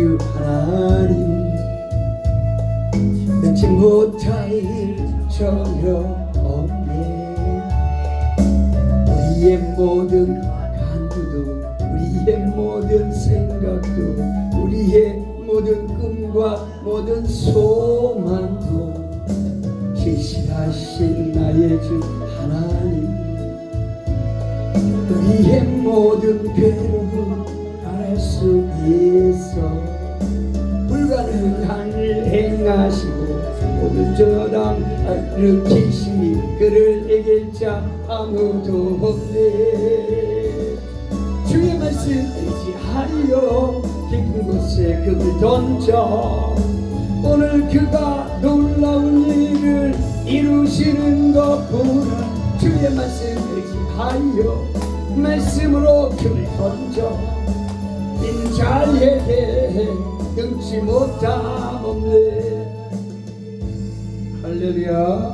주 하나님 믿지 못할 일 전혀 없네. 우리의 모든 간구도 우리의 모든 생각도 우리의 모든 꿈과 모든 소망도 지시하신 나의 주 하나님. 우리의 모든 괴로움 수 있어. 불가능한 일 행하시고 모든 저당 일으키시니 그를 이길 자 아무도 없네. 주의 말씀 의지하여 깊은 곳에 금을 던져 오늘 그가 놀라운 일을 이루시는 것 보라 주의 말씀 의지하여 말씀으로 금을 던져 인 자에게 능치 못함 없네. 할렐루야